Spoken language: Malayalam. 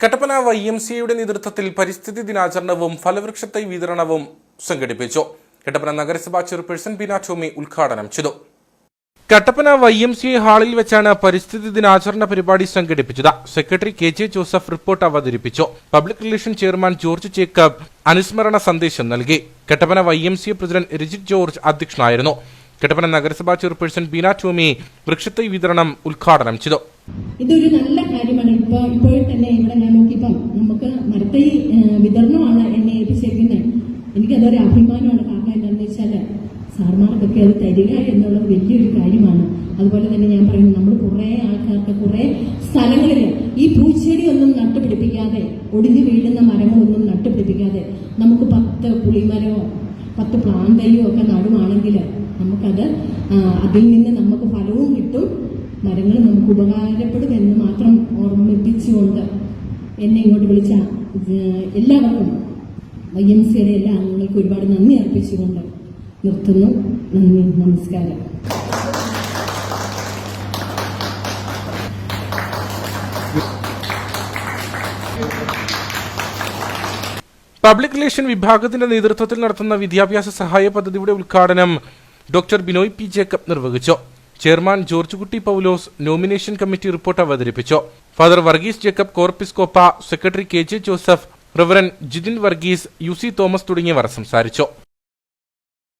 കട്ടപ്പന വൈ എം സിയുടെ നേതൃത്വത്തിൽ പരിസ്ഥിതി ദിനാചരണവും ഫലവൃക്ഷത്തെ വിതരണവും സംഘടിപ്പിച്ചു. കട്ടപ്പന നഗരസഭാ ചെയർപേഴ്സൺ ബിനാ ടോമി ഉദ്ഘാടനം ചെയ്തു. കട്ടപ്പന വൈ എം സി ഹാളിൽ വെച്ചാണ് പരിസ്ഥിതി ദിനാചരണ പരിപാടി സംഘടിപ്പിച്ചത്. Secretary K J Joseph report അവതരിപ്പിച്ചു. Public relation chairman George Jacob അനുസ്മരണ സന്ദേശം നൽകി. Kattappana Y M C president Rajith George അധ്യക്ഷനായിരുന്നു. കട്ടപ്പന നഗരസഭാ ചെയർപേഴ്സൺ ബീന ടോമി വൃക്ഷത്തൈ വിതരണം ഉദ്ഘാടനം ചെയ്തു. ഇതൊരു നല്ല കാര്യമാണ്. ഇപ്പോൾ ഇപ്പോഴും തന്നെ എനിക്കതൊരു അഭിമാനമാണ് കാരണം എന്താണെന്ന് വെച്ചാൽ സാർമാർക്കൊക്കെ അത് തരിക എന്നുള്ളത് വലിയൊരു കാര്യമാണ്. അതുപോലെ തന്നെ ഞാൻ പറയുന്നു നമ്മൾ കുറേ ആൾക്കാർക്ക് കുറേ സ്ഥലങ്ങളിൽ ഈ പൂച്ചെടി ഒന്നും നട്ടുപിടിപ്പിക്കാതെ ഒടിഞ്ഞു വീഴുന്ന മരങ്ങളൊന്നും നട്ടുപിടിപ്പിക്കാതെ നമുക്ക് പത്ത് പുളിമരമോ പത്ത് പ്ലാന്തയോ ഒക്കെ നടുവാണെങ്കിൽ നമുക്കത് അതിൽ നിന്ന് നമുക്ക് ഫലവും കിട്ടും. മരങ്ങൾ നമുക്ക് ഉപകാരപ്പെടും എന്ന് മാത്രം ഓർമ്മിപ്പിച്ചുകൊണ്ട് എന്നെ ഇങ്ങോട്ട് വിളിച്ച എല്ലാവർക്കും വൈ എം സിയുടെ എല്ലാ അംഗങ്ങൾക്കും ഒരുപാട് നന്ദി അർപ്പിച്ചുകൊണ്ട് നിർത്തുന്നു. നന്ദി നമസ്കാരം. പബ്ലിക് റിലേഷൻ വിഭാഗത്തിന്റെ നേതൃത്വത്തിൽ നടത്തുന്ന വിദ്യാഭ്യാസ സഹായ പദ്ധതിയുടെ ഉദ്ഘാടനം ഡോക്ടർ ബിനോയ് പി ജേക്കബ് നിർവഹിച്ചു. Chairman George Kutty Paulose nomination committee report അവതരിപ്പിച്ചു. Father Varghese Jacob Corepiscopa secretary K J Joseph reverend Jithin Varghese U C Thomas തുടങ്ങിയവർ സംസാരിച്ചു.